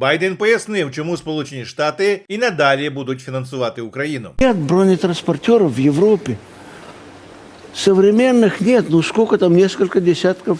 Байден пояснив, чому Сполучені Штати і надалі будуть фінансувати Україну. Нет бронетранспортерів в Європі. Современных нет. Ну сколько там, несколько десятков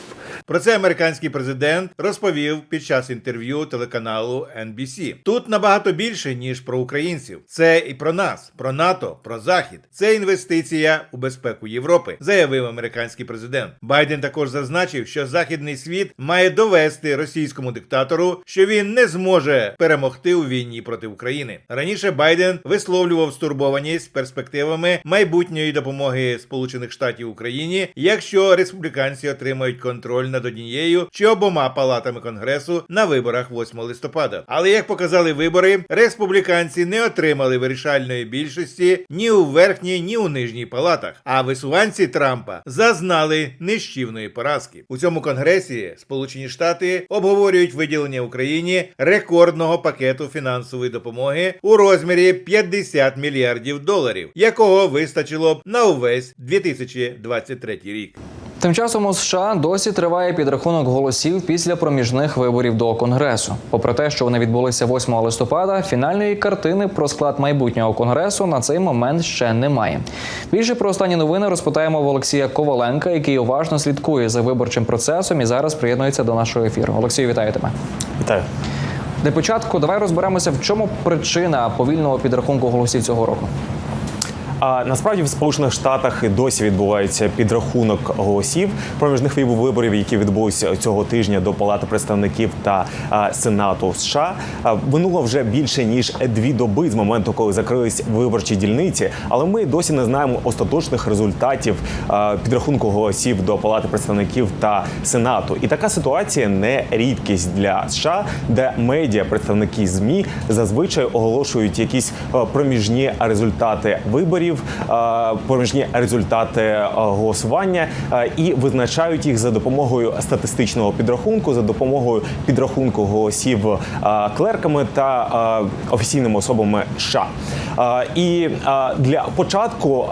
Про це американський президент розповів під час інтерв'ю телеканалу NBC. Тут набагато більше ніж про українців. Це і про нас, про НАТО, про захід. Це інвестиція у безпеку Європи, заявив американський президент. Байден також зазначив, що західний світ має довести російському диктатору, що він не зможе перемогти у війні проти України. Раніше Байден висловлював стурбованість перспективами майбутньої допомоги Сполучених Штатів Україні, якщо республіканці отримають контроль над однією чи обома палатами конгресу на виборах 8 листопада. Але як показали вибори, республіканці не отримали вирішальної більшості ні у верхній, ні у нижній палатах. А висуванці Трампа зазнали нищівної поразки. У цьому конгресі Сполучені Штати обговорюють виділення Україні рекордного пакету фінансової допомоги у розмірі 50 мільярдів доларів, якого вистачило б на увесь 2023 рік. Тим часом у США досі триває підрахунок голосів після проміжних виборів до конгресу. Попри те, що вони відбулися 8 листопада, фінальної картини про склад майбутнього конгресу на цей момент ще немає. Більше про останні новини розпитаємо в Олексія Коваленка, який уважно слідкує за виборчим процесом і зараз приєднується до нашого ефіру. Олексію, вітаю тебе. Вітаю. Для початку давай розберемося, в чому причина повільного підрахунку голосів цього року. А насправді в Сполучених Штатах досі відбувається підрахунок голосів проміжних виборів, які відбулися цього тижня до Палати представників та Сенату США. Минуло вже більше ніж дві доби з моменту, коли закрились виборчі дільниці, але ми досі не знаємо остаточних результатів підрахунку голосів до Палати представників та Сенату. І така ситуація не рідкість для США, де медіа, представники змі зазвичай оголошують якісь проміжні результати виборів, е, проміжні результати е, голосування і визначають їх за допомогою статистичного підрахунку, за допомогою підрахунку голосів клерками та офіційними особами США. І для початку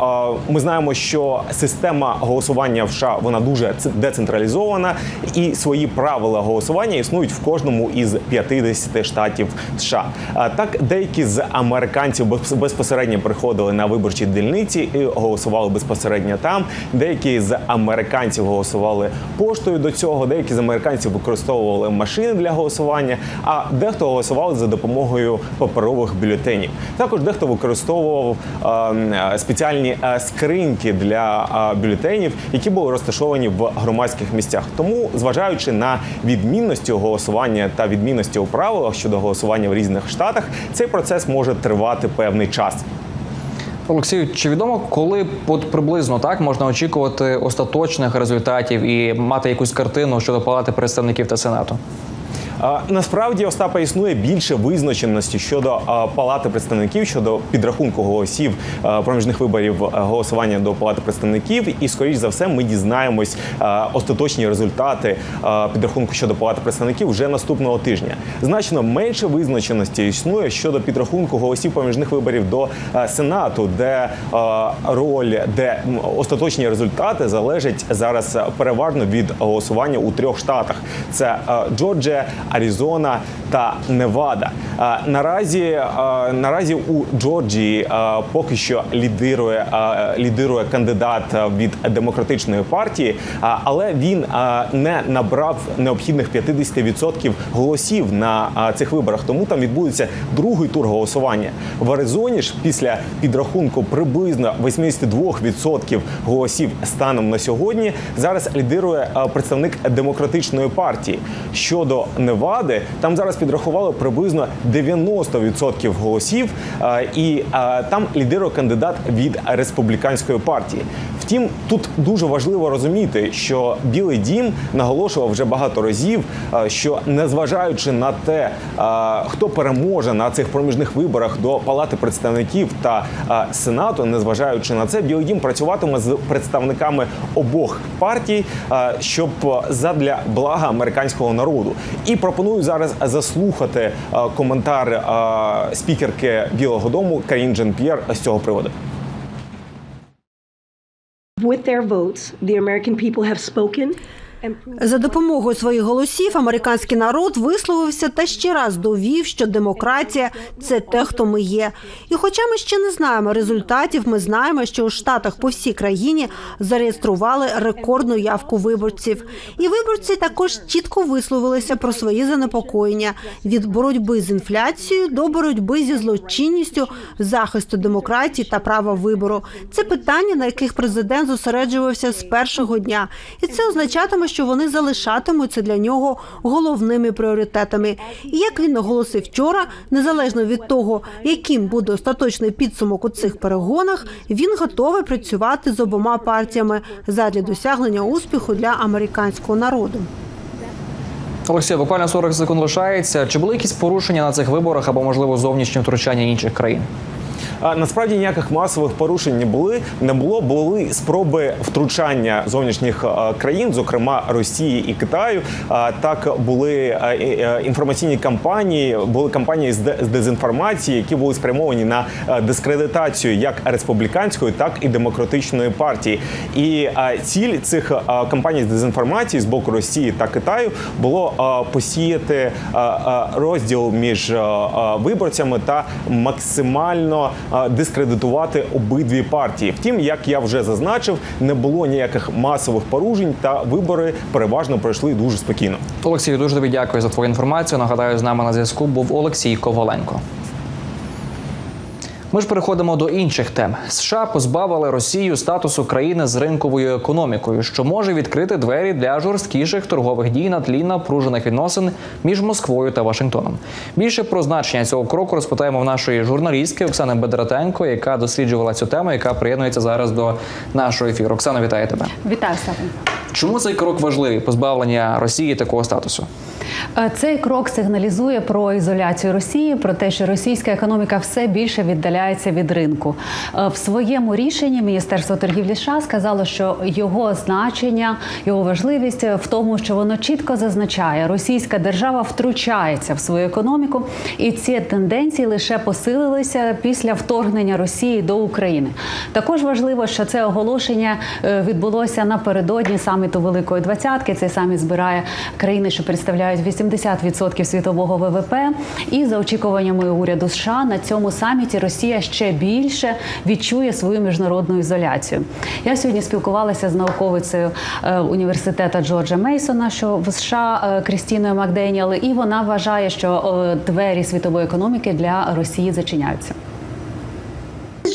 ми знаємо, що система голосування в США вона дуже децентралізована, і свої правила голосування існують в кожному із 50 штатів США. Так, деякі з американців без- безпосередньо приходили на виборчі дільниці і голосували безпосередньо там. Деякі з американців голосували поштою до цього, деякі з американців використовували машини для голосування, а дехто голосував за допомогою паперових бюлетенів. Також дехто використовував е, спеціальні е, скриньки для е, бюлетенів, які були розташовані в громадських місцях. Тому, зважаючи на відмінності голосування та відмінності у правилах щодо голосування в різних штатах, цей процес може тривати певний час. Олексію, чи відомо, коли от приблизно так можна очікувати остаточних результатів і мати якусь картину щодо палати представників та сенату? Насправді Остапа існує більше визначеності щодо палати представників щодо підрахунку голосів проміжних виборів голосування до палати представників. І скоріш за все, ми дізнаємось остаточні результати підрахунку щодо палати представників вже наступного тижня. Значно менше визначеності існує щодо підрахунку голосів проміжних виборів до сенату, де роль, де остаточні результати залежать зараз переважно від голосування у трьох штатах: це Джорджія. Аризона та Невада. Наразі наразі у Джорджії поки що лідирує лідирує кандидат від демократичної партії, але він не набрав необхідних 50% голосів на цих виборах. Тому там відбудеться другий тур голосування. В Аризоні ж після підрахунку приблизно 82% голосів станом на сьогодні зараз лідирує представник демократичної партії. Щодо Невади, там зараз підрахували приблизно 90% голосів, і там лідирує кандидат від республіканської партії. Втім, тут дуже важливо розуміти, що Білий Дім наголошував вже багато разів, а, що незважаючи на те, хто переможе на цих проміжних виборах до Палати представників та а, Сенату, незважаючи на це, Білий Дім працюватиме з представниками обох партій, щоб задля блага американського народу. І пропоную зараз заслухати коментар спікерки Білого Дому Карін Джен П'єр з цього приводу. With their votes, the American people have spoken. За допомогою своїх голосів американський народ висловився та ще раз довів, що демократія це те, хто ми є. І хоча ми ще не знаємо результатів, ми знаємо, що у штатах по всій країні зареєстрували рекордну явку виборців. І виборці також чітко висловилися про свої занепокоєння від боротьби з інфляцією до боротьби зі злочинністю, захисту демократії та права вибору. Це питання, на яких президент зосереджувався з першого дня, і це означатиме, що вони залишатимуться для нього головними пріоритетами. І як він наголосив вчора, незалежно від того, яким буде остаточний підсумок у цих перегонах, він готовий працювати з обома партіями задля досягнення успіху для американського народу. Олексій, буквально 40 секунд лишається. Чи були якісь порушення на цих виборах або можливо зовнішнє втручання інших країн? Насправді ніяких масових порушень не були. Не було були спроби втручання зовнішніх країн, зокрема Росії і Китаю. Так були інформаційні кампанії, були кампанії з де- з дезінформації, які були спрямовані на дискредитацію як республіканської, так і демократичної партії. І ціль цих кампаній з дезінформації з боку Росії та Китаю було посіяти розділ між виборцями та максимально дискредитувати обидві партії. Втім, як я вже зазначив, не було ніяких масових порушень, та вибори переважно пройшли дуже спокійно. Олексій, дуже тобі дякую за твою інформацію. Нагадаю, з нами на зв'язку був Олексій Коваленко. Ми ж переходимо до інших тем. США позбавили Росію статусу країни з ринковою економікою, що може відкрити двері для жорсткіших торгових дій на тлі напружених відносин між Москвою та Вашингтоном. Більше про значення цього кроку розпитаємо в нашої журналістки Оксани Бедратенко, яка досліджувала цю тему, яка приєднується зараз до нашого ефіру. Оксана, вітаю тебе. Вітаю Степан. Чому цей крок важливий позбавлення Росії такого статусу? Е, Цей крок сигналізує про ізоляцію Росії, про те, що російська економіка все більше віддаляється від ринку. Е, В своєму рішенні Міністерство торгівлі США сказало, що його значення, його важливість в тому, що воно чітко зазначає, російська держава втручається в свою економіку, і ці тенденції лише посилилися після вторгнення Росії до України. Також важливо, що це оголошення е, відбулося напередодні саміту Великої Двадцятки. Цей саміт збирає країни, що представляють 80% світового ВВП. І за очікуваннями уряду США на цьому саміті Росія ще більше відчує свою міжнародну ізоляцію. Я сьогодні спілкувалася з науковицею е, університету Джорджа Мейсона, що в США е, Крістіною Макденіал, і вона вважає, що е, двері світової економіки для Росії зачиняються.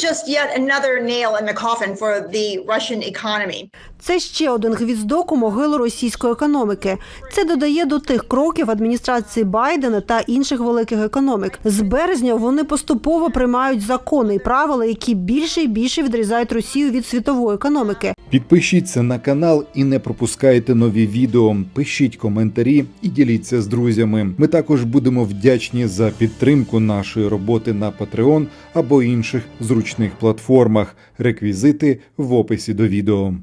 Just yet another nail in the coffin for the Russian economy. Це ще один гвіздок у могилу російської економіки. Це додає до тих кроків адміністрації Байдена та інших великих економік. З березня вони поступово приймають закони і правила, які більше і більше відрізають Росію від світової економіки. Підпишіться на канал і не пропускайте нові відео. Пишіть коментарі і діліться з друзями. Ми також будемо вдячні за підтримку нашої роботи на Patreon або інших зручних платформах. Реквізити в описі до відео.